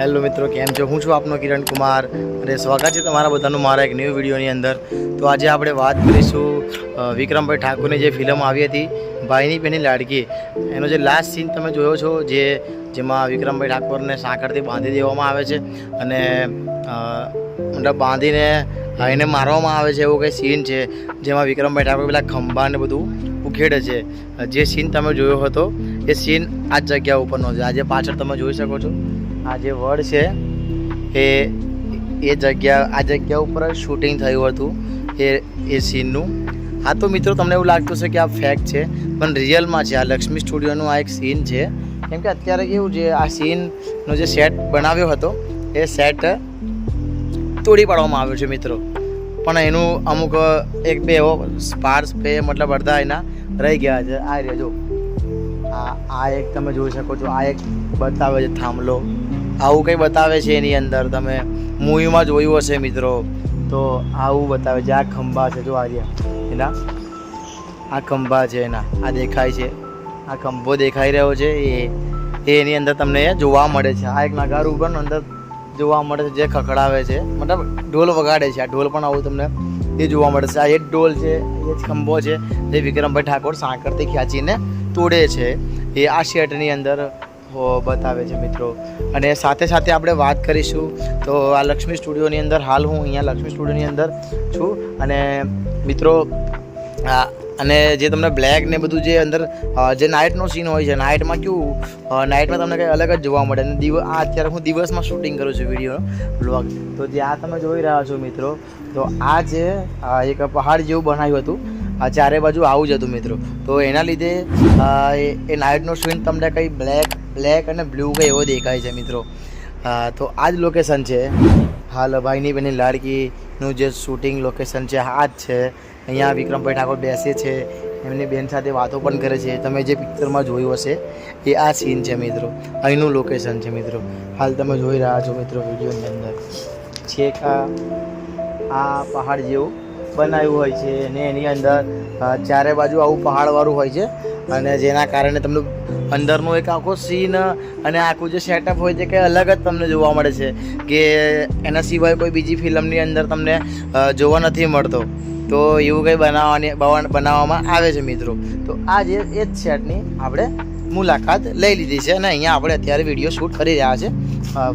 Hello મિત્રો, કેમ છો? હું છું આપનો કિરણ કુમાર અને સ્વાગત છે તમારા બધાનું મારા એક ન્યૂ વિડીયોની અંદર. તો આજે આપણે વાત કરીશું વિક્રમભાઈ ઠાકોરની જે ફિલ્મ આવી હતી, ભાઈની બેની લાડકી. એનો જે લાસ્ટ સીન તમે જોયો છો, જે, જેમાં વિક્રમભાઈ ઠાકોરને સાંકળથી બાંધી દેવામાં આવે છે અને મતલબ બાંધીને એને મારવામાં આવે છે, એવો કંઈ સીન છે, જેમાં વિક્રમભાઈ ઠાકોર પેલા ખંભા ને બધું ઉખેડે છે. જે સીન તમે જોયો હતો, એ સીન આ જગ્યા ઉપરનો છે. આજે પાછળ તમે જોઈ શકો છો. આ જે વડ છે, એ એ જગ્યા, આ જગ્યા ઉપર જ શૂટિંગ થયું હતું, એ એ સીનનું હા, તો મિત્રો, તમને એવું લાગતું છે કે આ ફેક્ટ છે, પણ રિયલમાં છે. આ લક્ષ્મી સ્ટુડિયોનું આ એક સીન છે. કેમ કે અત્યારે કેવું છે, આ સીનનો જે સેટ બનાવ્યો હતો, એ સેટ તોડી પાડવામાં આવ્યો છે મિત્રો. પણ એનું અમુક એક બે એવો સ્પાર્સ બે મતલબ અડધા એના રહી ગયા છે. આ રહેજો આ આ એક તમે જોઈ શકો છો. આ એક બતાવે છે, થાંભલો. આવું કંઈ બતાવે છે એની અંદર? તમે મૂવીમાં જોયું હશે મિત્રો, તો આવું બતાવે છે. આ ખંભા છે, જો આર્યા એના? આ ખંભા છે એના. આ દેખાય છે. આ ખંભો દેખાઈ રહ્યો છે. એ એની અંદર તમને જોવા મળે છે. આ એક નગારું પણ અંદર જોવા મળે છે, જે ખખડાવે છે. મતલબ ઢોલ વગાડે છે. આ ઢોલ પણ આવું તમને એ જોવા મળે છે. આ એ જ ઢોલ છે, એ જ ખંભો છે, જે વિક્રમભાઈ ઠાકોર સાંકળથી ખેંચીને તોડે છે. એ આ શેટની અંદર બતાવે છે મિત્રો. અને સાથે સાથે આપણે વાત કરીશું તો આ લક્ષ્મી સ્ટુડિયોની અંદર હાલ હું અહીંયા લક્ષ્મી સ્ટુડિયોની અંદર છું. અને મિત્રો અને જે તમને બ્લેક ને બધું જે અંદર જે નાઇટનો સીન હોય છે, નાઇટમાં કેવું નાઇટમાં તમને કંઈ અલગ જ જોવા મળે. અને દિવ, આ અત્યારે હું દિવસમાં શૂટિંગ કરું છું વીડિયો બ્લોગ તો જે આ તમે જોઈ રહ્યા છો મિત્રો, તો આ જે એક પહાડ જેવું બનાવ્યું હતું આ ચારે બાજુ આવું જ હતું મિત્રો. તો એના લીધે એ નાઇટનો સીન તમને કંઈ બ્લેક બ્લેક અને બ્લુ કંઈ એવો દેખાય છે મિત્રો. તો આ જ લોકેશન છે. હાલ ભાઈની બેની લાડકીનું જે શૂટિંગ લોકેશન છે, આ જ છે. અહીંયા વિક્રમભાઈ ઠાકોર બેસે છે. એમની બેન સાથે વાતો પણ કરે છે. તમે જે પિક્ચરમાં જોયું હશે, એ આ સીન છે મિત્રો. અહીંનું લોકેશન છે મિત્રો. હાલ તમે જોઈ રહ્યા છો મિત્રો વિડીયોની અંદર. છેક આ પહાડ જેવું બનાવ્યું હોય છે અને એની અંદર ચારે બાજુ આવું પહાડવાળું હોય છે અને જેના કારણે તમને અંદરનો એક આખો સીન અને આખું જે સેટઅપ હોય છે કે અલગ જ તમને જોવા મળે છે કે એના સિવાય કોઈ બીજી ફિલ્મની અંદર તમને જોવા નથી મળતો. તો એવું કંઈ બનાવવાની, બનાવવામાં આવે છે મિત્રો. તો આ જે, એ જ સેટની આપણે મુલાકાત લઈ લીધી છે અને અહીંયા આપણે અત્યારે વીડિયો શૂટ કરી રહ્યા છે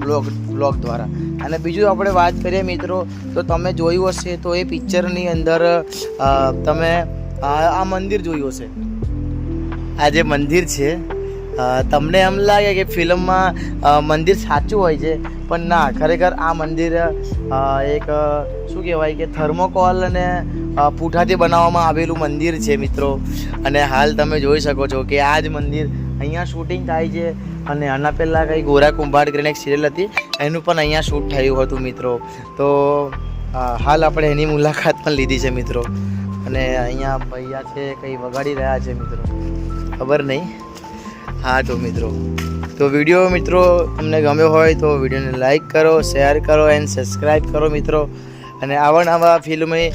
બ્લોગ બ્લોગ દ્વારા. અને બીજું આપણે વાત કરીએ મિત્રો, તો તમે જોયું હશે તો એ પિક્ચરની અંદર તમે આ મંદિર જોયું હશે. આ જે મંદિર છે તમને એમ લાગે કે ફિલ્મમાં મંદિર સાચું હોય છે, પણ ના, ખરેખર આ મંદિર એક શું કહેવાય કે થર્મોકોલ અને પૂઠાથી બનાવવામાં આવેલું મંદિર છે મિત્રો. અને હાલ તમે જોઈ શકો છો કે આ જ મંદિર અહીંયા શૂટિંગ થાય છે. અને આના પહેલાં કંઈ ગોરા કુંભાર કરીને એક સિરિયલ હતી, એનું પણ અહીંયા શૂટ થયું હતું મિત્રો. તો હાલ આપણે એની મુલાકાત પણ લીધી છે મિત્રો. અને અહીંયા ભૈયા છે, કંઈ વગાડી રહ્યા છે મિત્રો. ખબર નહીં? હા તો મિત્રો. તો વીડિયો મિત્રો, તમને ગમ્યો હોય તો વિડીયોને લાઈક કરો શેર કરો એન્ડ સબસ્ક્રાઈબ કરો મિત્રો. અને આવા નવા ફિલ્મી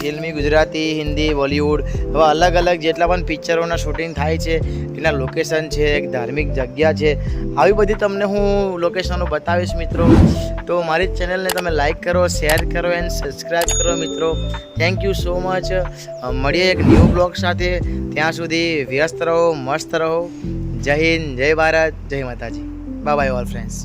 ફિલ્મી ગુજરાતી, હિન્દી, બોલિવૂડ એવા અલગ અલગ જેટલા પણ પિક્ચરોના શૂટિંગ થાય છે એના લોકેશન છે, એક ધાર્મિક જગ્યા છે. આવી બધી તમને હું લોકેશનો બતાવીશ મિત્રો. તો મારી ચેનલને તમે લાઇક કરો શેર કરો એન્ડ સબસ્ક્રાઈબ કરો મિત્રો. થેન્ક યુ સો મચ મળીએ એક ન્યૂ બ્લોગ સાથે. ત્યાં સુધી વ્યસ્ત રહો, મસ્ત રહો. જય હિન્દ, જય ભારત, જય માતાજી. Bye bye all friends